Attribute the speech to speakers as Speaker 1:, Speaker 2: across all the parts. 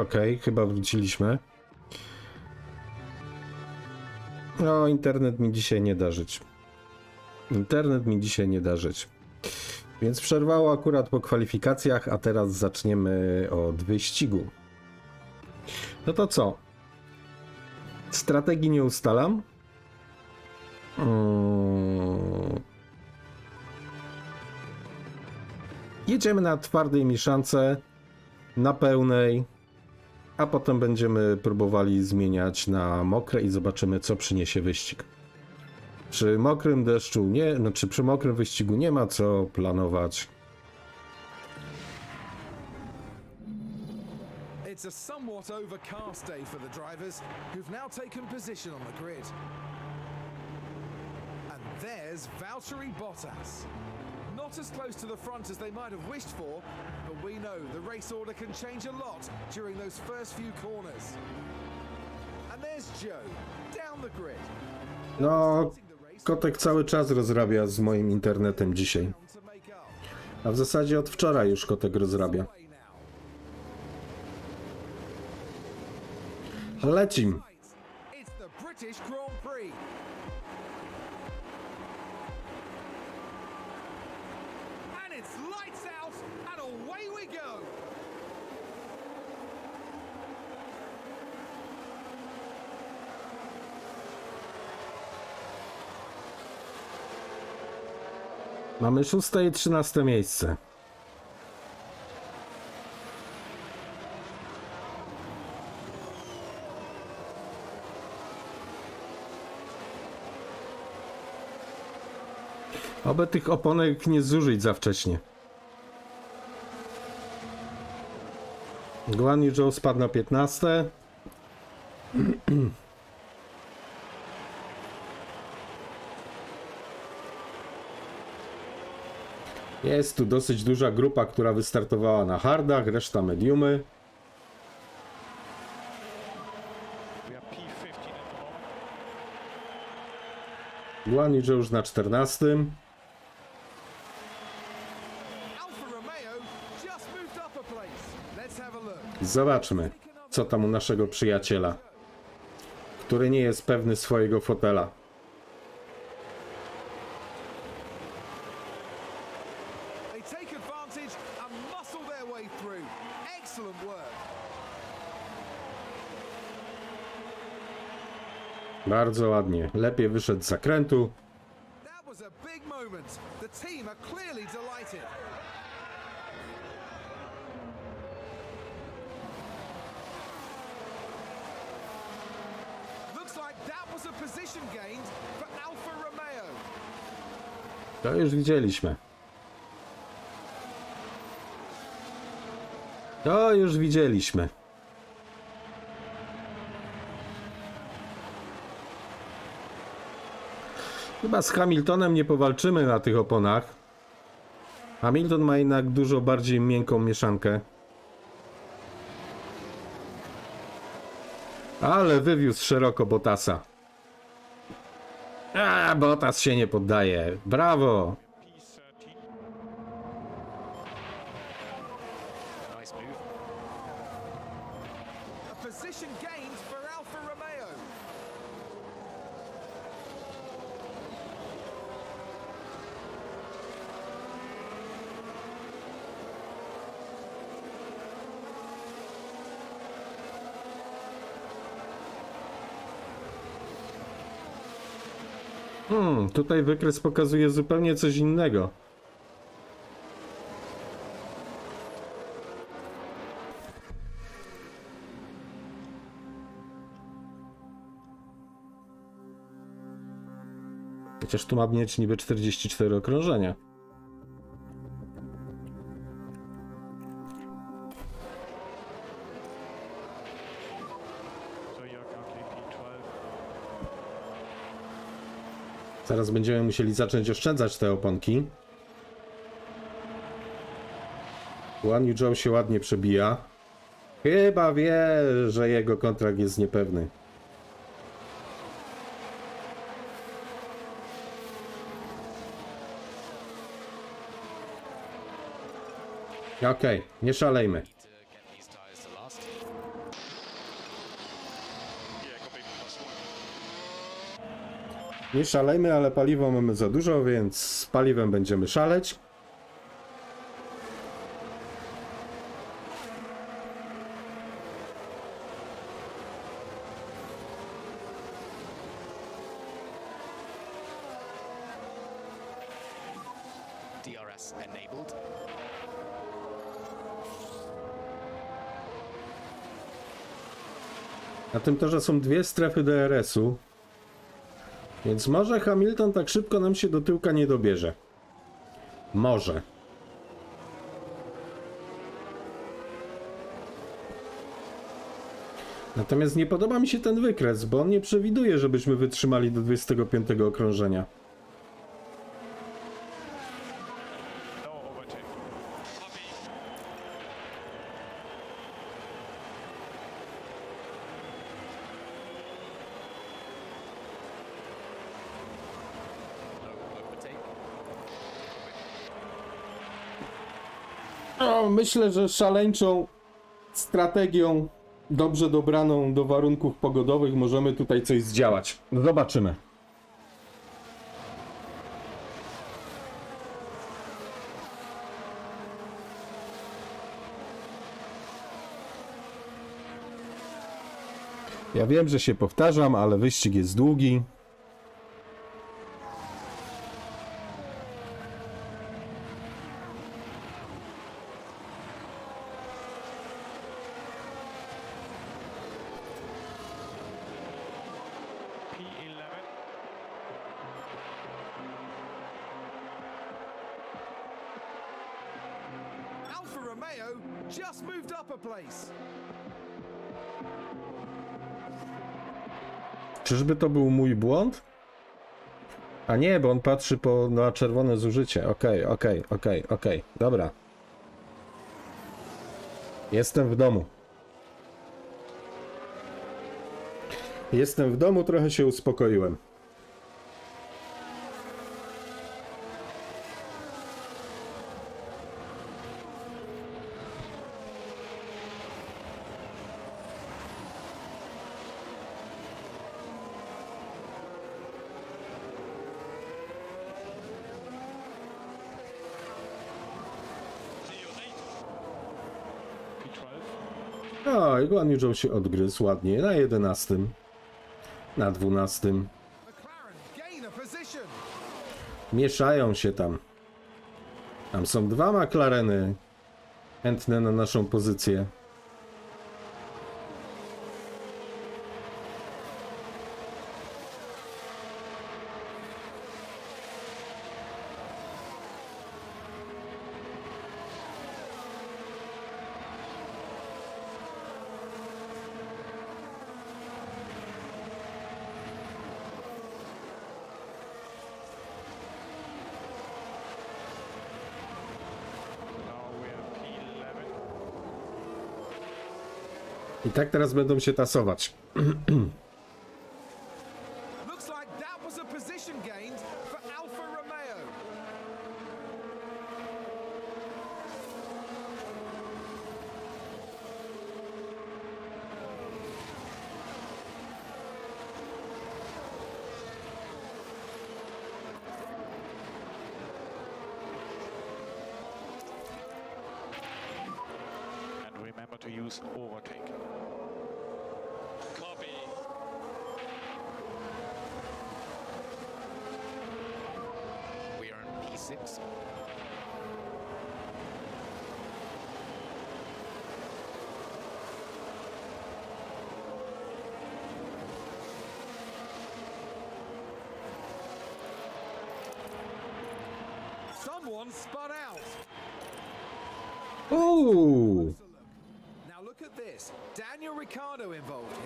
Speaker 1: Okej, chyba wróciliśmy. No, internet mi dzisiaj nie da żyć. Internet mi dzisiaj nie da żyć. Więc przerwało akurat po kwalifikacjach, a teraz zaczniemy od wyścigu. No to co? Strategii nie ustalam. Mm. Jedziemy na twardej mieszance, na pełnej, a potem będziemy próbowali zmieniać na mokre i zobaczymy, co przyniesie wyścig. Przy mokrym deszczu nie, znaczy przy mokrym wyścigu nie ma co planować.
Speaker 2: It's a somewhat overcast day for the drivers, who've now taken position on the grid. And there's Valtteri Bottas. Not as close to the front as they might have wished for, but we know the race order can change a lot during those first few corners. And there's Joe, down the grid.
Speaker 1: No, kotek cały czas rozrabia z moim internetem dzisiaj. A w zasadzie od wczoraj już kotek rozrabia. Lecim!
Speaker 2: It's the British
Speaker 1: Mamy szóste i trzynaste miejsce. Oby tych oponek nie zużyć za wcześnie. Guan Yu Zhou spadł na 15. Jest tu dosyć duża grupa, która wystartowała na hardach, reszta mediumy.
Speaker 3: We are P15 at the moment.
Speaker 1: Guan już na 14.
Speaker 2: Alfa Romeo just moved up a place. Let's have a look.
Speaker 1: Zobaczmy, co tam u naszego przyjaciela, który nie jest pewny swojego fotela. Bardzo ładnie. Lepiej wyszedł z zakrętu. To już widzieliśmy. To już widzieliśmy. Chyba z Hamiltonem nie powalczymy na tych oponach. Hamilton ma jednak dużo bardziej miękką mieszankę. Ale wywiózł szeroko Bottasa. A, Bottas się nie poddaje. Brawo! Hmm, tutaj wykres pokazuje zupełnie coś innego. Chociaż tu ma mieć niby 44 okrążenia. Zaraz będziemy musieli zacząć oszczędzać te oponki. Guan Yu Zhou się ładnie przebija. Chyba wie, że jego kontrakt jest niepewny. Okej, nie szalejmy. Nie szalejmy, ale paliwa mamy za dużo, więc z paliwem będziemy szaleć.
Speaker 4: DRS enabled.
Speaker 1: Na tym torze są dwie strefy DRS-u. Więc może Hamilton tak szybko nam się do tyłka nie dobierze. Może. Natomiast nie podoba mi się ten wykres, bo on nie przewiduje, żebyśmy wytrzymali do 25 okrążenia.
Speaker 3: No overtake.
Speaker 4: No overtake.
Speaker 1: No, myślę, że szaleńczą strategią, dobrze dobraną do warunków pogodowych, możemy tutaj coś zdziałać. Zobaczymy. Ja wiem, że się powtarzam, ale wyścig jest długi. To był mój błąd? A nie, bo on patrzy po, na czerwone zużycie. Okej, okej, okej, okej. Dobra. Jestem w domu. Jestem w domu, trochę się uspokoiłem. Yu Zhou się odgryzł ładnie na 11. Na 12.
Speaker 2: McLaren gain a position.
Speaker 1: Mieszają się tam. Tam są dwa McLareny chętne na naszą pozycję.
Speaker 3: Now we are P11.
Speaker 1: I tak teraz będą się tasować.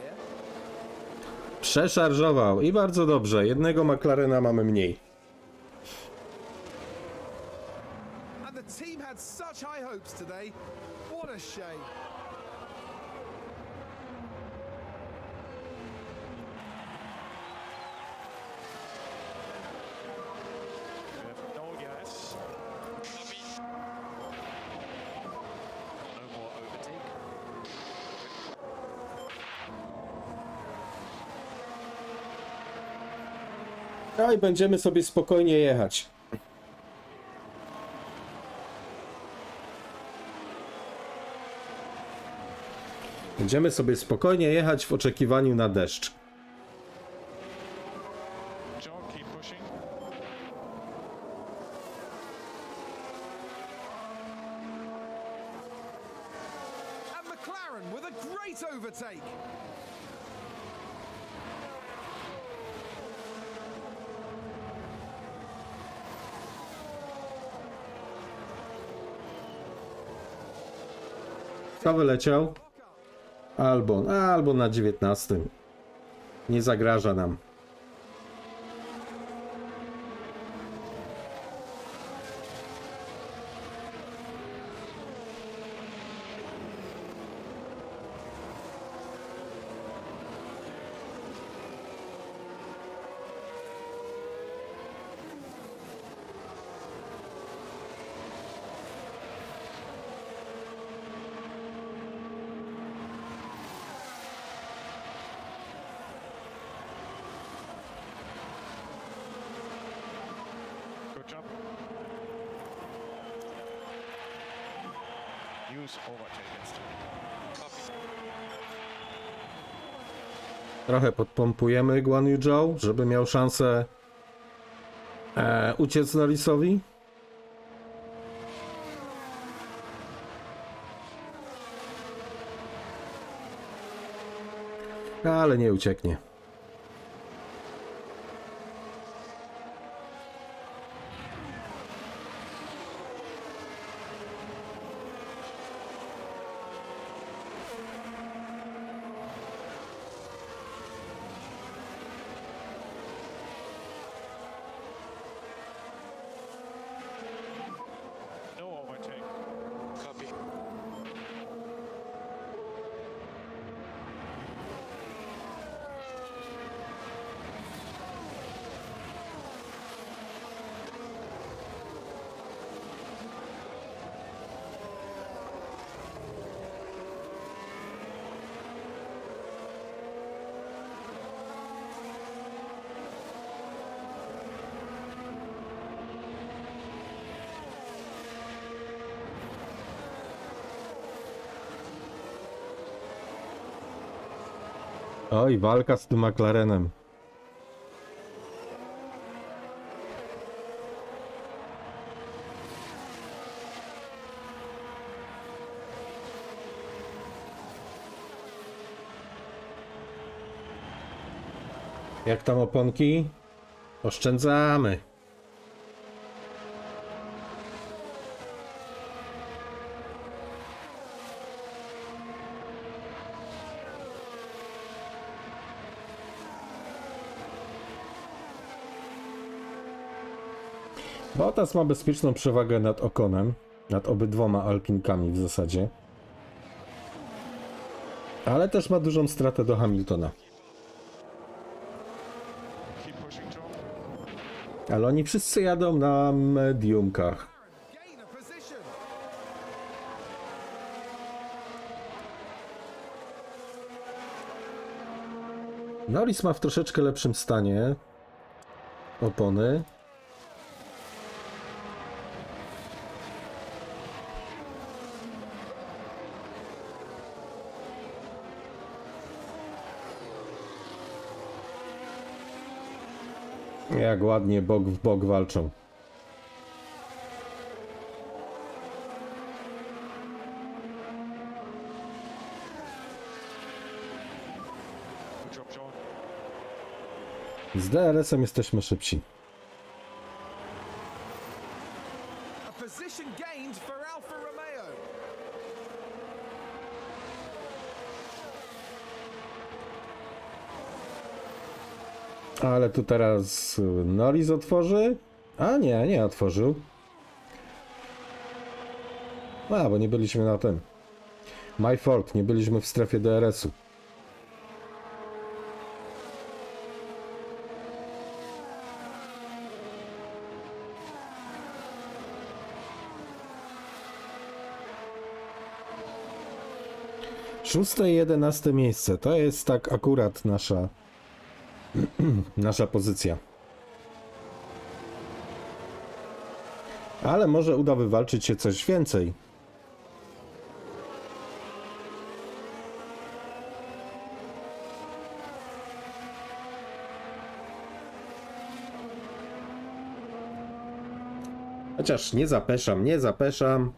Speaker 2: here.
Speaker 1: Przeszarżował i bardzo dobrze. Jednego McLarena mamy mniej.
Speaker 3: No
Speaker 1: i będziemy sobie spokojnie jechać. Będziemy sobie spokojnie jechać w oczekiwaniu na deszcz. Kto wyleciał? Albon, albo na 19. Nie zagraża nam. Trochę podpompujemy Guan Yu Zhou, żeby miał szansę e, uciec Norrisowi. Ale nie ucieknie. Oj, walka z tym McLarenem. Jak tam oponki? Oszczędzamy. Bottas ma bezpieczną przewagę nad Okonem, nad obydwoma Alpinkami w zasadzie. Ale też ma dużą stratę do Hamiltona. Ale oni wszyscy jadą na mediumkach. Norris ma w troszeczkę lepszym stanie opony. Jak ładnie bok w bok walczą. Z DRS-em jesteśmy szybsi.
Speaker 2: A position gained for Alfa Romeo.
Speaker 1: Ale tu teraz Norris otworzy? A nie, nie otworzył. A, bo nie byliśmy na tym. My fault, nie byliśmy w strefie DRS-u. Szóste i jedenaste miejsce to jest tak akurat nasza nasza pozycja. Ale może uda wywalczyć się coś więcej. Chociaż nie zapeszam, nie zapeszam.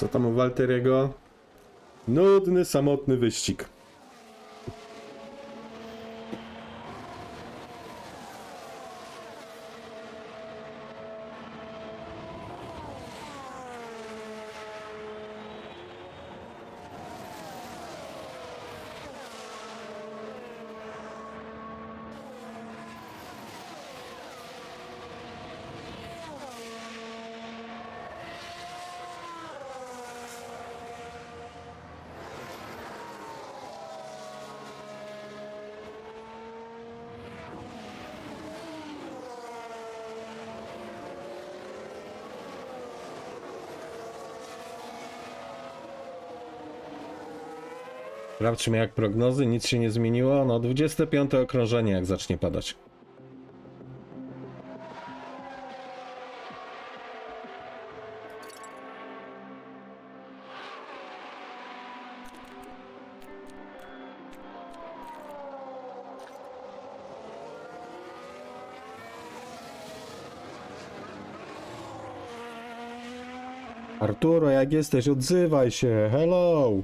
Speaker 1: Co tam u Walteriego? Nudny, samotny wyścig. Sprawdźmy jak prognozy, nic się nie zmieniło. No 25 okrążenie jak zacznie padać. Arturo, jak jesteś, odzywaj się. Hello!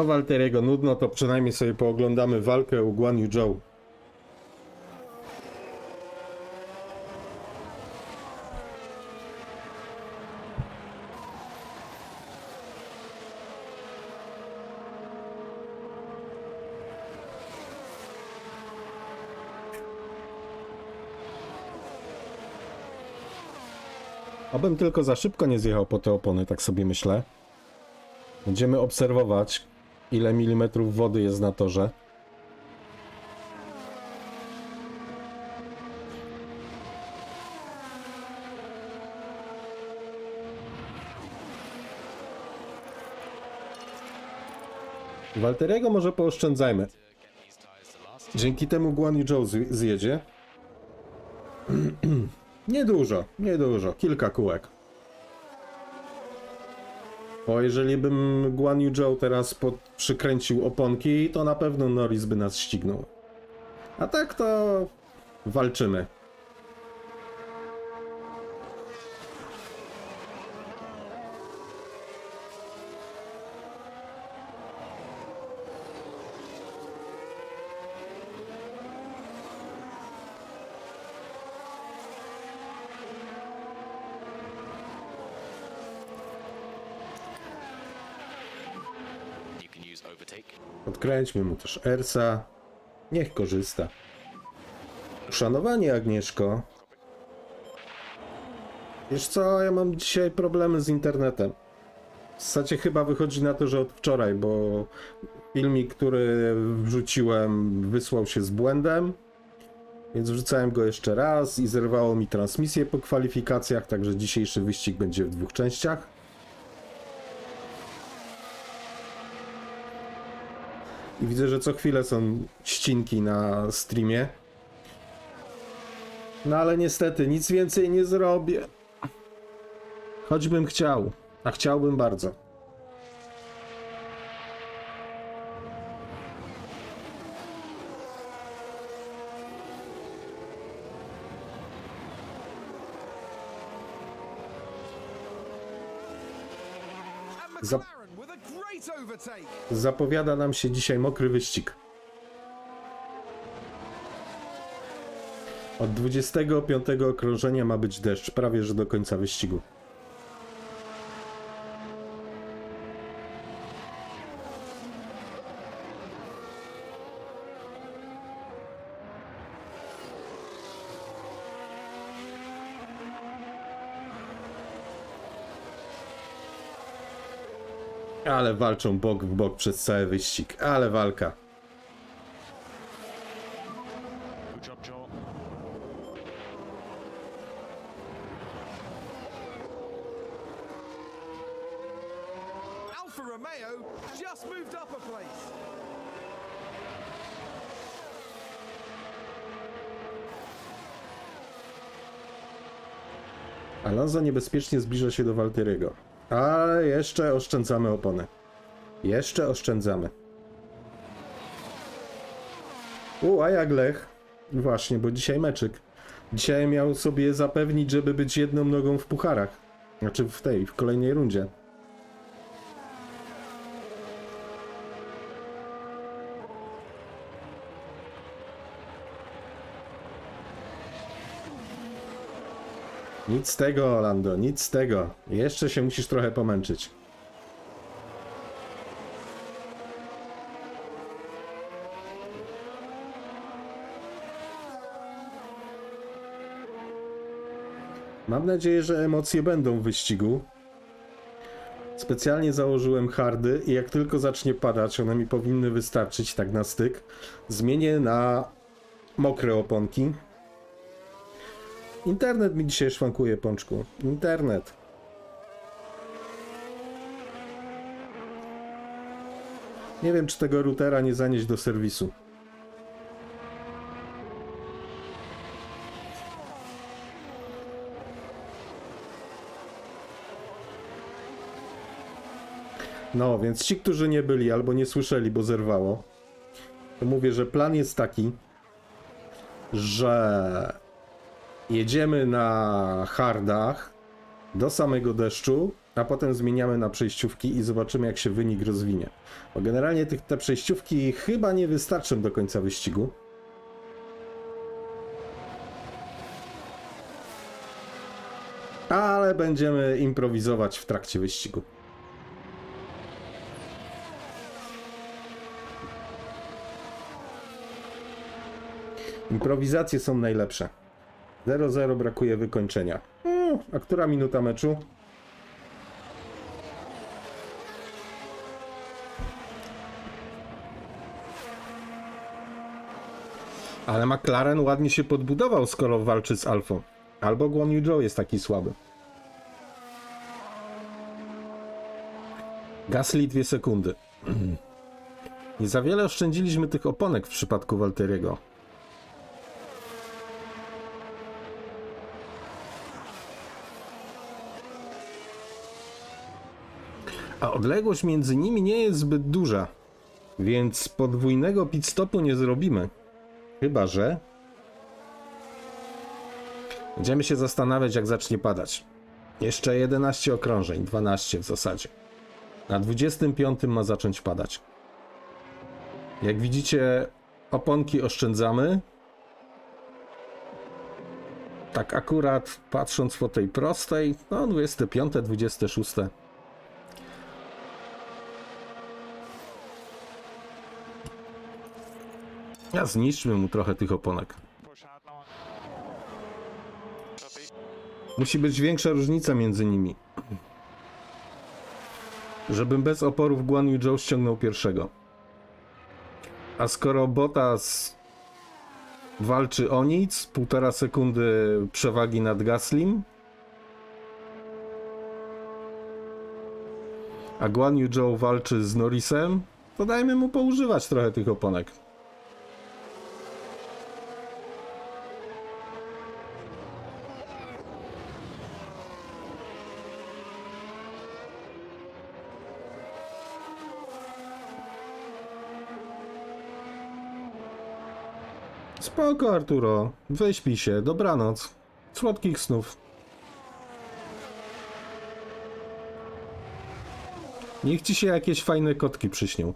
Speaker 1: O Walteriego nudno, to przynajmniej sobie pooglądamy walkę u Guan Yu Zhou. Abym tylko za szybko nie zjechał po te opony, tak sobie myślę. Będziemy obserwować, ile milimetrów wody jest na torze. Walteriego może pooszczędzajmy. Dzięki temu Guan zj- zjedzie. niedużo, niedużo, kilka kółek. Bo jeżeli bym Guan Yu Zhou teraz pod, przykręcił oponki, to na pewno Norris by nas ścignął. A tak to walczymy. Odkręćmy mu też Ersa. Niech korzysta. Uszanowanie, Agnieszko. Wiesz co, ja mam dzisiaj problemy z internetem. W zasadzie chyba wychodzi na to, że od wczoraj, bo filmik, który wrzuciłem, wysłał się z błędem. Więc wrzucałem go jeszcze raz i zerwało mi transmisję po kwalifikacjach, także dzisiejszy wyścig będzie w dwóch częściach. I widzę, że co chwilę są ścinki na streamie. No ale niestety nic więcej nie zrobię. Choćbym chciał, a chciałbym bardzo. Zap-
Speaker 2: McLaren with a great overtake.
Speaker 1: Zapowiada nam się dzisiaj mokry wyścig. Od 25 okrążenia ma być deszcz, prawie że do końca wyścigu. Ale walczą bok w bok przez cały wyścig. Ale walka.
Speaker 3: Good job, Joel.
Speaker 2: Alfa Romeo just moved up a place.
Speaker 1: Alonso niebezpiecznie zbliża się do Walteriego. A jeszcze oszczędzamy opony. Jeszcze oszczędzamy. U, a jak Lech? Właśnie, bo dzisiaj meczyk. Dzisiaj miał sobie zapewnić, żeby być jedną nogą w pucharach. Znaczy w tej, w kolejnej rundzie. Nic z tego, Lando, nic z tego. Jeszcze się musisz trochę pomęczyć. Mam nadzieję, że emocje będą w wyścigu. Specjalnie założyłem hardy i jak tylko zacznie padać, one mi powinny wystarczyć tak na styk. Zmienię na mokre oponki. Internet mi dzisiaj szwankuje, pączku. Internet. Nie wiem, czy tego routera nie zanieść do serwisu. No, więc ci, którzy nie byli albo nie słyszeli, bo zerwało, to mówię, że plan jest taki, że jedziemy na hardach do samego deszczu, a potem zmieniamy na przejściówki i zobaczymy, jak się wynik rozwinie. Bo generalnie tych, te przejściówki chyba nie wystarczą do końca wyścigu. Ale będziemy improwizować w trakcie wyścigu. Improwizacje są najlepsze. 0-0 brakuje wykończenia. Mm, a która minuta meczu? Ale McLaren ładnie się podbudował, skoro walczy z Alfą. Albo Guan Yu jest taki słaby. Gasly dwie sekundy. Nie za wiele oszczędziliśmy tych oponek w przypadku Walteriego. A odległość między nimi nie jest zbyt duża, więc podwójnego pit stopu nie zrobimy. Chyba, że będziemy się zastanawiać, jak zacznie padać. Jeszcze 11 okrążeń, 12 w zasadzie. Na 25 ma zacząć padać. Jak widzicie, oponki oszczędzamy. Tak akurat patrząc po tej prostej, no 25, 26. Ja zniszczmy mu trochę tych oponek. Musi być większa różnica między nimi. Żebym bez oporów Guan Yu Zhou ściągnął pierwszego. A skoro Bottas walczy o nic, półtora sekundy przewagi nad Gaslim, a Guan Yu Zhou walczy z Norrisem, to dajmy mu poużywać trochę tych oponek. Spoko, Arturo. Wyśpij się. Dobranoc. Słodkich snów. Niech ci się jakieś fajne kotki przyśnią.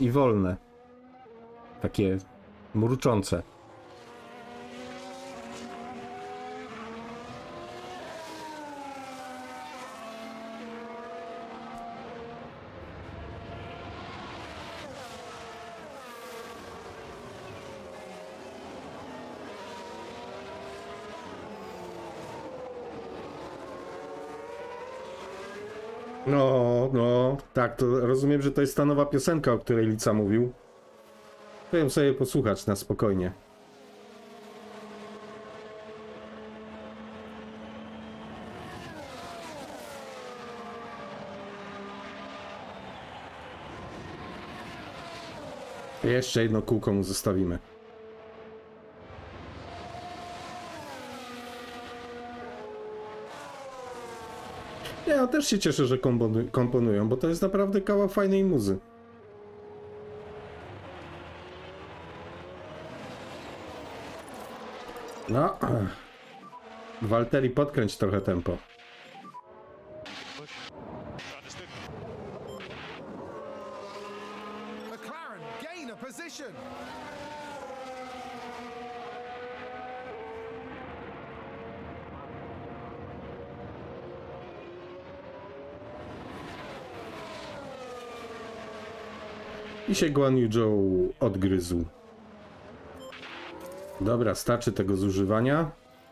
Speaker 1: I wolne. Takie mruczące. No, no, tak, to rozumiem, że to jest ta nowa piosenka, o której Lica mówił. Chciałem sobie posłuchać na spokojnie. Jeszcze jedno kółko mu zostawimy. Nie, ja też się cieszę, że komponu- komponują, bo to jest naprawdę kawał fajnej muzy. No. Walteri, podkręć trochę tempo.
Speaker 3: Push. Understood.
Speaker 2: McLaren gain a position.
Speaker 1: I się Guan Yu odgryzł. Dobra, starczy tego zużywania.